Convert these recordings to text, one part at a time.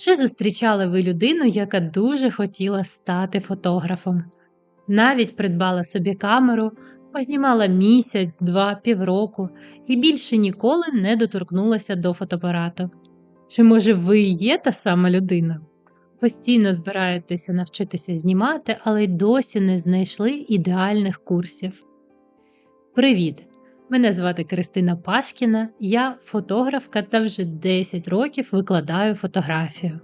Чи зустрічали ви людину, яка дуже хотіла стати фотографом? Навіть придбала собі камеру, познімала місяць, два, півроку і більше ніколи не доторкнулася до фотоапарату. Чи може ви є та сама людина? Постійно збираєтеся навчитися знімати, але й досі не знайшли ідеальних курсів. Привіт! Мене звати Кристина Пашкіна, я фотографка та вже 10 років викладаю фотографію.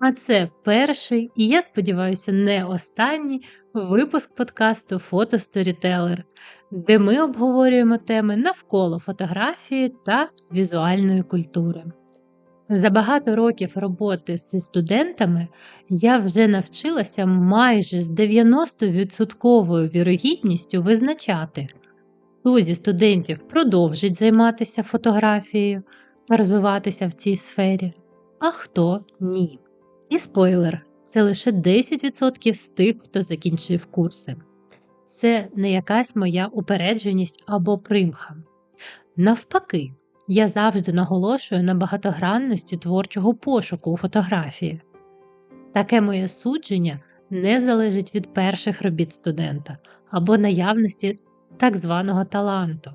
А це перший і я сподіваюся, не останній випуск подкасту Фотосторітелер, де ми обговорюємо теми навколо фотографії та візуальної культури. За багато років роботи зі студентами я вже навчилася майже з 90% вірогідністю визначати, хто зі студентів продовжить займатися фотографією розвиватися в цій сфері, а хто ні. І спойлер, це лише 10% з тих, хто закінчив курси. Це не якась моя упередженість або примха. Навпаки, я завжди наголошую на багатогранності творчого пошуку у фотографії. Таке моє судження не залежить від перших робіт студента або наявності так званого таланту,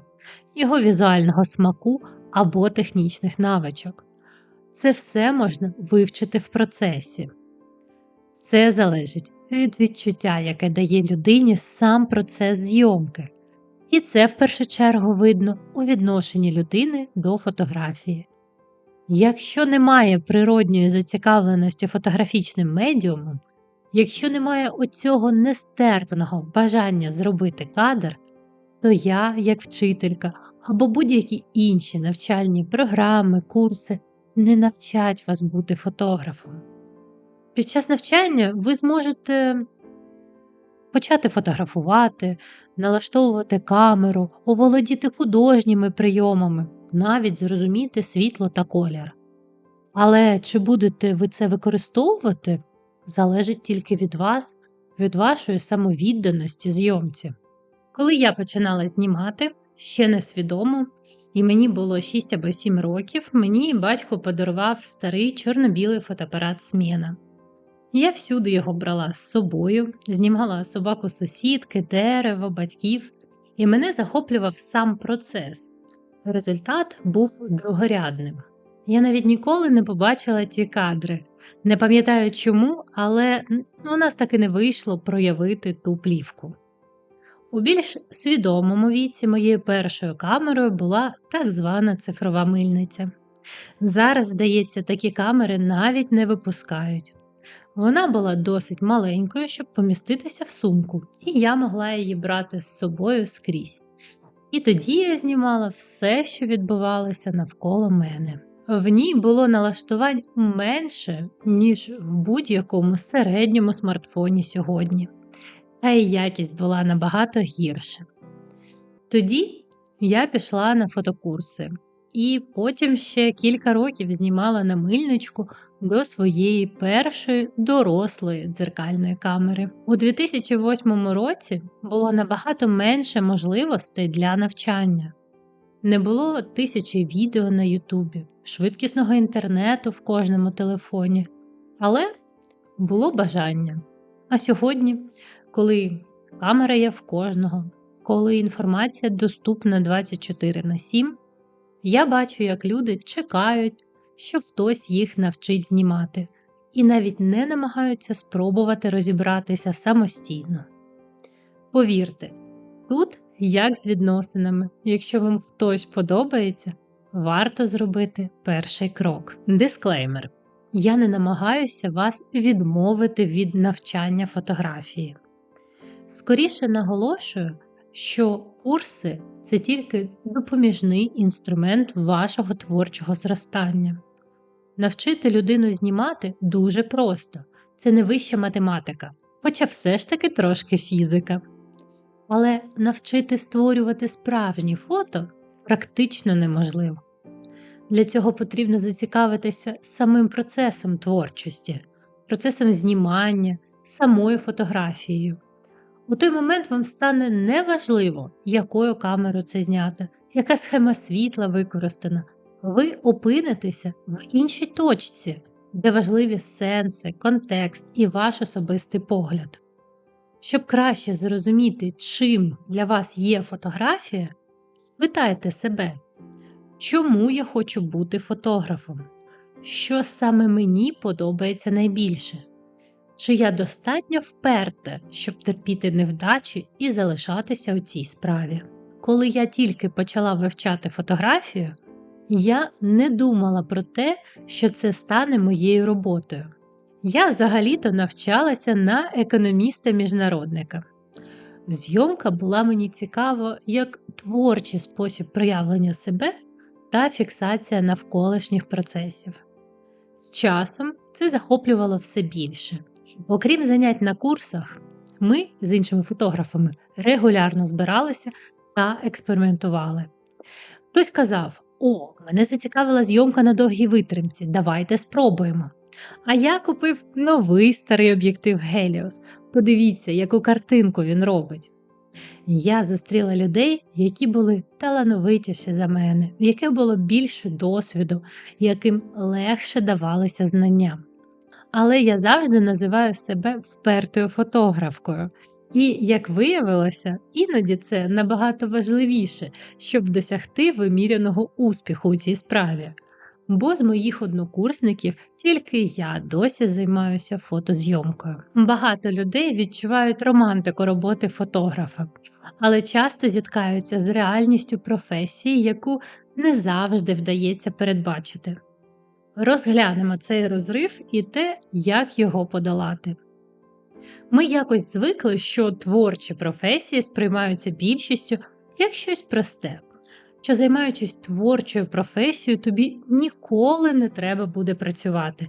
його візуального смаку або технічних навичок. Це все можна вивчити в процесі. Все залежить від відчуття, яке дає людині сам процес зйомки. І це в першу чергу видно у відношенні людини до фотографії. Якщо немає природньої зацікавленості фотографічним медіумом, якщо немає оцього нестерпного бажання зробити кадр, то я, як вчителька або будь-які інші навчальні програми, курси не навчать вас бути фотографом. Під час навчання ви зможете почати фотографувати, налаштовувати камеру, оволодіти художніми прийомами, навіть зрозуміти світло та колір. Але чи будете ви це використовувати, залежить тільки від вас, від вашої самовідданості зйомці. Коли я починала знімати, ще несвідомо, і мені було 6 або 7 років, мені батько подарував старий чорно-білий фотоапарат Сміна. Я всюди його брала з собою, знімала собаку сусідки, дерево, батьків, і мене захоплював сам процес. Результат був другорядним. Я навіть ніколи не побачила ті кадри. Не пам'ятаю чому, але у нас таки не вийшло проявити ту плівку. У більш свідомому віці моєю першою камерою була так звана цифрова мильниця. Зараз, здається, такі камери навіть не випускають. Вона була досить маленькою, щоб поміститися в сумку, і я могла її брати з собою скрізь. І тоді я знімала все, що відбувалося навколо мене. В ній було налаштувань менше, ніж в будь-якому середньому смартфоні сьогодні, а й якість була набагато гірша. Тоді я пішла на фотокурси, і потім ще кілька років знімала на мильничку до своєї першої дорослої дзеркальної камери. У 2008 році було набагато менше можливостей для навчання. Не було тисячі відео на Ютубі, швидкісного інтернету в кожному телефоні, але було бажання. А сьогодні, коли камера є в кожного, коли інформація доступна 24 на 7, я бачу, як люди чекають, що хтось їх навчить знімати, і навіть не намагаються спробувати розібратися самостійно. Повірте, тут як з відносинами, якщо вам хтось подобається, варто зробити перший крок. Дисклеймер. Я не намагаюся вас відмовити від навчання фотографії. Скоріше наголошую, що курси це тільки допоміжний інструмент вашого творчого зростання. Навчити людину знімати дуже просто, це не вища математика, хоча все ж таки трошки фізика. Але навчити створювати справжні фото практично неможливо. Для цього потрібно зацікавитися самим процесом творчості, процесом знімання, самою фотографією. У той момент вам стане неважливо, якою камерою це знято, яка схема світла використана. Ви опинитеся в іншій точці, де важливі сенси, контекст і ваш особистий погляд. Щоб краще зрозуміти, чим для вас є фотографія, спитайте себе, чому я хочу бути фотографом? Що саме мені подобається найбільше? Чи я достатньо вперта, щоб терпіти невдачі і залишатися у цій справі? Коли я тільки почала вивчати фотографію, я не думала про те, що це стане моєю роботою. Я взагалі-то навчалася на економіста-міжнародника. Зйомка була мені цікава як творчий спосіб проявлення себе та фіксація навколишніх процесів. З часом це захоплювало все більше. Окрім занять на курсах, ми з іншими фотографами регулярно збиралися та експериментували. Хтось казав: О, мене зацікавила зйомка на довгій витримці, давайте спробуємо. А я купив новий старий об'єктив Геліос. Подивіться, яку картинку він робить. Я зустріла людей, які були талановитіші за мене, в яких було більше досвіду, яким легше давалися знання. Але я завжди називаю себе впертою фотографкою. І, як виявилося, іноді це набагато важливіше, щоб досягти виміряного успіху у цій справі. Бо з моїх однокурсників тільки я досі займаюся фотозйомкою. Багато людей відчувають романтику роботи фотографа, але часто зіткаються з реальністю професії, яку не завжди вдається передбачити. Розглянемо цей розрив і те, як його подолати. Ми якось звикли, що творчі професії сприймаються більшістю як щось просте, що займаючись творчою професією, тобі ніколи не треба буде працювати.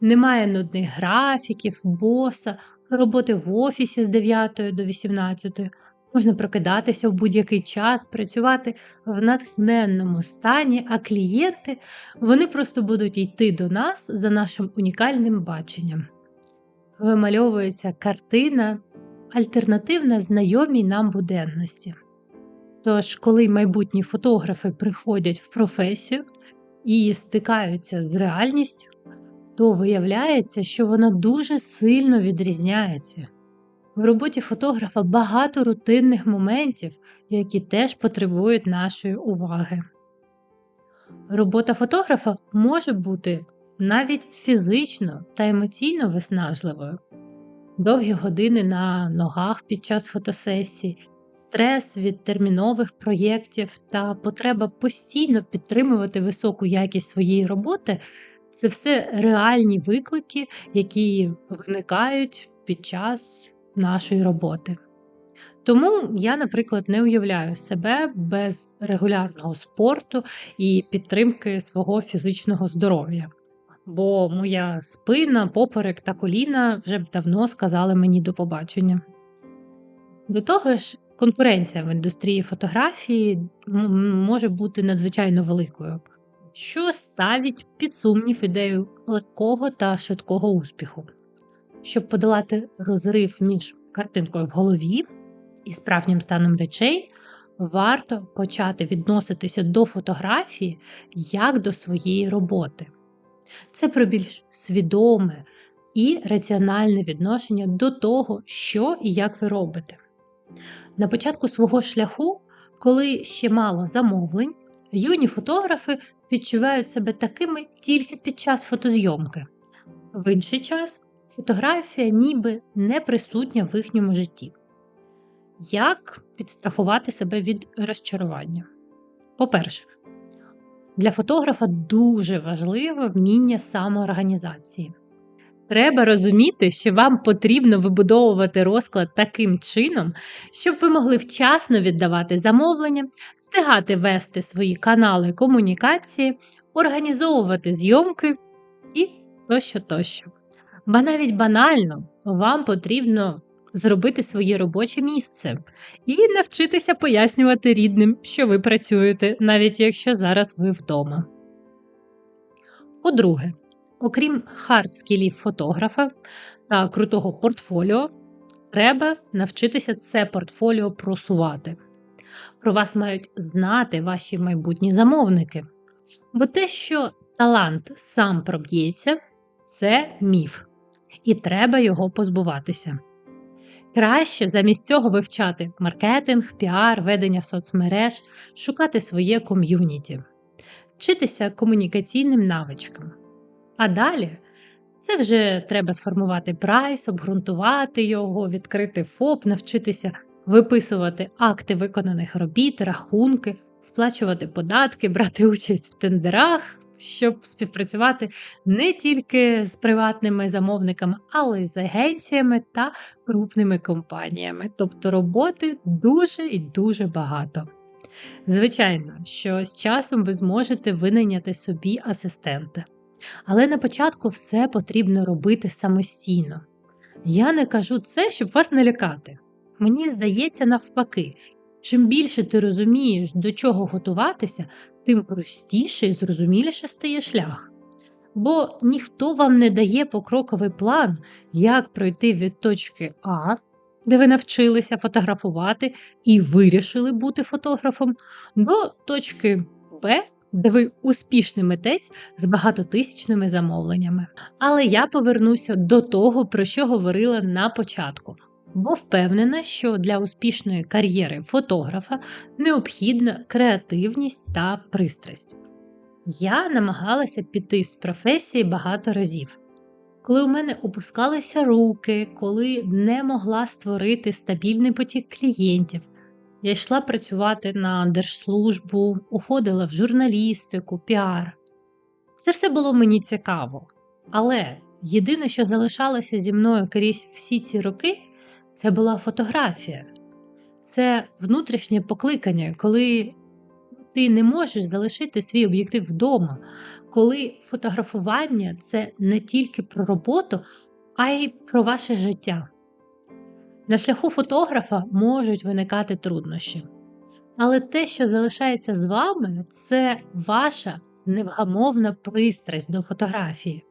Немає нудних графіків, боса, роботи в офісі з 9 до 18. Можна прокидатися в будь-який час, працювати в натхненному стані, а клієнти вони просто будуть йти до нас за нашим унікальним баченням. Вимальовується картина, альтернативна знайомій нам буденності. Тож, коли майбутні фотографи приходять в професію і стикаються з реальністю, то виявляється, що вона дуже сильно відрізняється. В роботі фотографа багато рутинних моментів, які теж потребують нашої уваги. Робота фотографа може бути навіть фізично та емоційно виснажливою. Довгі години на ногах під час фотосесії, стрес від термінових проєктів та потреба постійно підтримувати високу якість своєї роботи це все реальні виклики, які виникають під час нашої роботи. Тому я, наприклад, не уявляю себе без регулярного спорту і підтримки свого фізичного здоров'я. Бо моя спина, поперек та коліна вже б давно сказали мені до побачення. До того ж, конкуренція в індустрії фотографії може бути надзвичайно великою, що ставить під сумнів ідею легкого та швидкого успіху. Щоб подолати розрив між картинкою в голові і справжнім станом речей, варто почати відноситися до фотографії як до своєї роботи. Це про більш свідоме і раціональне відношення до того, що і як ви робите. На початку свого шляху, коли ще мало замовлень, юні фотографи відчувають себе такими тільки під час фотозйомки. В інший час фотографія ніби не присутня в їхньому житті. Як підстрахувати себе від розчарування? По-перше, для фотографа дуже важливе вміння самоорганізації. Треба розуміти, що вам потрібно вибудовувати розклад таким чином, щоб ви могли вчасно віддавати замовлення, встигати вести свої канали комунікації, організовувати зйомки і тощо тощо. Ба навіть банально вам потрібно зробити своє робоче місце і навчитися пояснювати рідним, що ви працюєте, навіть якщо зараз ви вдома. По-друге, окрім хард-скілів фотографа та крутого портфоліо, треба навчитися це портфоліо просувати. Про вас мають знати ваші майбутні замовники. Бо те, що талант сам проб'ється, Це міф, і треба його позбуватися. Краще замість цього вивчати маркетинг, піар, ведення соцмереж, шукати своє ком'юніті, вчитися комунікаційним навичкам. А далі це вже треба сформувати прайс, обґрунтувати його, відкрити ФОП, навчитися виписувати акти виконаних робіт, рахунки, сплачувати податки, брати участь в тендерах, щоб співпрацювати не тільки з приватними замовниками, але й з агенціями та крупними компаніями. Тобто роботи дуже і дуже багато. Звичайно, що з часом ви зможете винайняти собі асистента. Але на початку все потрібно робити самостійно. Я не кажу це, щоб вас не лякати. Мені здається, навпаки, чим більше ти розумієш, до чого готуватися, тим простіше і зрозуміліше стає шлях. Бо ніхто вам не дає покроковий план, як пройти від точки А, де ви навчилися фотографувати і вирішили бути фотографом, до точки Б, де ви успішний митець з багатотисячними замовленнями. Але я повернуся до того, про що говорила на початку бо впевнена, що для успішної кар'єри фотографа необхідна креативність та пристрасть. Я намагалася піти з професії багато разів. Коли у мене опускалися руки, коли не могла створити стабільний потік клієнтів, я йшла працювати на держслужбу, уходила в журналістику, піар. Це все було мені цікаво. Але єдине, що залишалося зі мною крізь всі ці роки, це була фотографія, це внутрішнє покликання, коли ти не можеш залишити свій об'єктив вдома, коли фотографування це не тільки про роботу, а й про ваше життя. На шляху фотографа можуть виникати труднощі. Але те, що залишається з вами, це ваша невгамовна пристрасть до фотографії.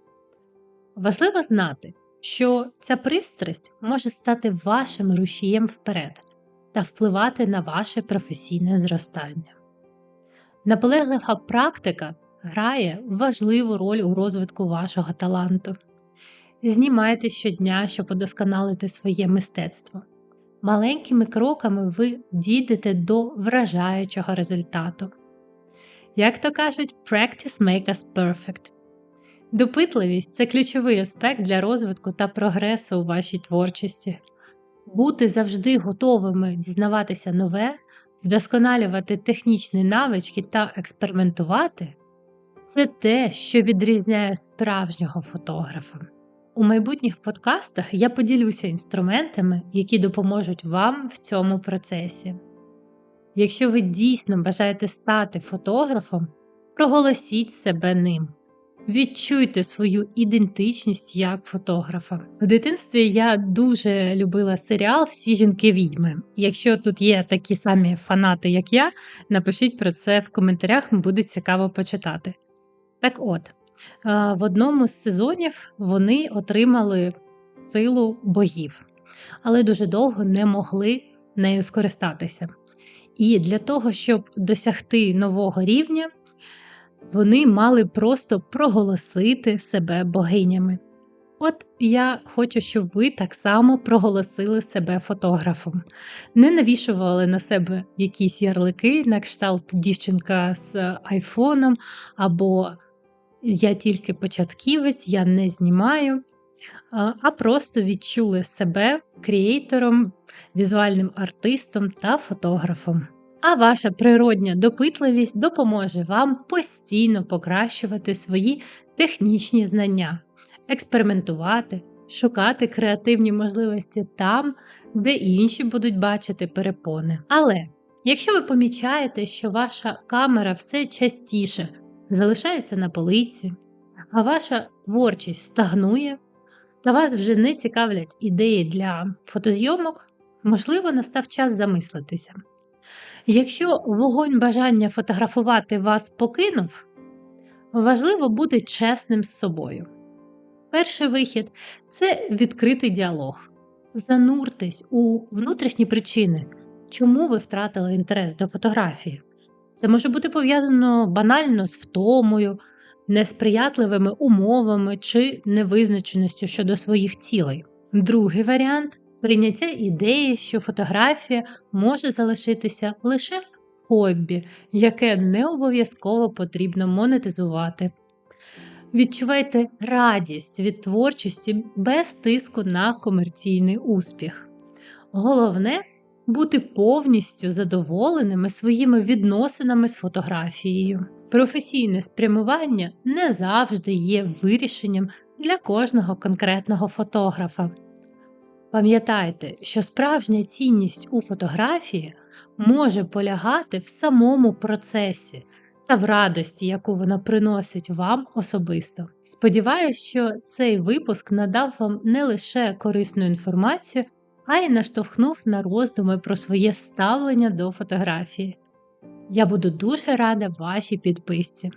Важливо знати, що ця пристрасть може стати вашим рушієм вперед та впливати на ваше професійне зростання. Наполеглива практика грає важливу роль у розвитку вашого таланту. Знімайте щодня, щоб удосконалити своє мистецтво. Маленькими кроками ви дійдете до вражаючого результату. Як то кажуть, practice make us perfect. Допитливість це ключовий аспект для розвитку та прогресу у вашій творчості. Бути завжди готовими дізнаватися нове, вдосконалювати технічні навички та експериментувати це те, що відрізняє справжнього фотографа. У майбутніх подкастах я поділюся інструментами, які допоможуть вам в цьому процесі. Якщо ви дійсно бажаєте стати фотографом, проголосіть себе ним. Відчуйте свою ідентичність як фотографа. В дитинстві я дуже любила серіал Всі жінки відьми. Якщо тут є такі самі фанати, як я, напишіть про це в коментарях, буде цікаво почитати. Так от, в одному з сезонів вони отримали силу богів, але дуже довго не могли нею скористатися. І для того, щоб досягти нового рівня, вони мали просто проголосити себе богинями. От я хочу, щоб ви так само проголосили себе фотографом, не навішували на себе якісь ярлики, на кшталт дівчинка з айфоном, або я тільки початківець, я не знімаю, а просто відчули себе креатором, візуальним артистом та фотографом а ваша природня допитливість допоможе вам постійно покращувати свої технічні знання, експериментувати, шукати креативні можливості там, де інші будуть бачити перепони. Але якщо ви помічаєте, що ваша камера все частіше залишається на полиці, а ваша творчість стагнує, та вас вже не цікавлять ідеї для фотозйомок, можливо, настав час замислитися. Якщо вогонь бажання фотографувати вас покинув, важливо бути чесним з собою. Перший вихід це відкритий діалог. Зануртесь у внутрішні причини, чому ви втратили інтерес до фотографії. Це може бути пов'язано банально з втомою, несприятливими умовами чи невизначеністю щодо своїх цілей. Другий варіант прийняття ідеї, що фотографія може залишитися лише хобі, яке не обов'язково потрібно монетизувати. Відчувайте радість від творчості без тиску на комерційний успіх. Головне бути повністю задоволеними своїми відносинами з фотографією. Професійне спрямування не завжди є вирішенням для кожного конкретного фотографа. Пам'ятайте, що справжня цінність у фотографії може полягати в самому процесі та в радості, яку вона приносить вам особисто. Сподіваюсь, що цей випуск надав вам не лише корисну інформацію, а й наштовхнув на роздуми про своє ставлення до фотографії. Я буду дуже рада вашій підписці.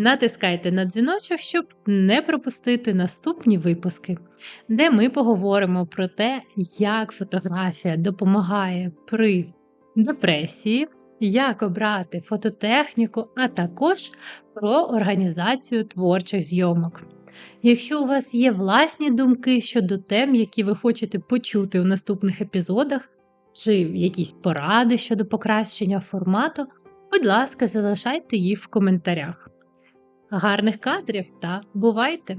Натискайте на дзвіночок, щоб не пропустити наступні випуски, де ми поговоримо про те, як фотографія допомагає при депресії, як обрати фототехніку, а також про організацію творчих зйомок. Якщо у вас є власні думки щодо тем, які ви хочете почути у наступних епізодах, чи якісь поради щодо покращення формату, будь ласка, залишайте їх в коментарях. Гарних кадрів та бувайте!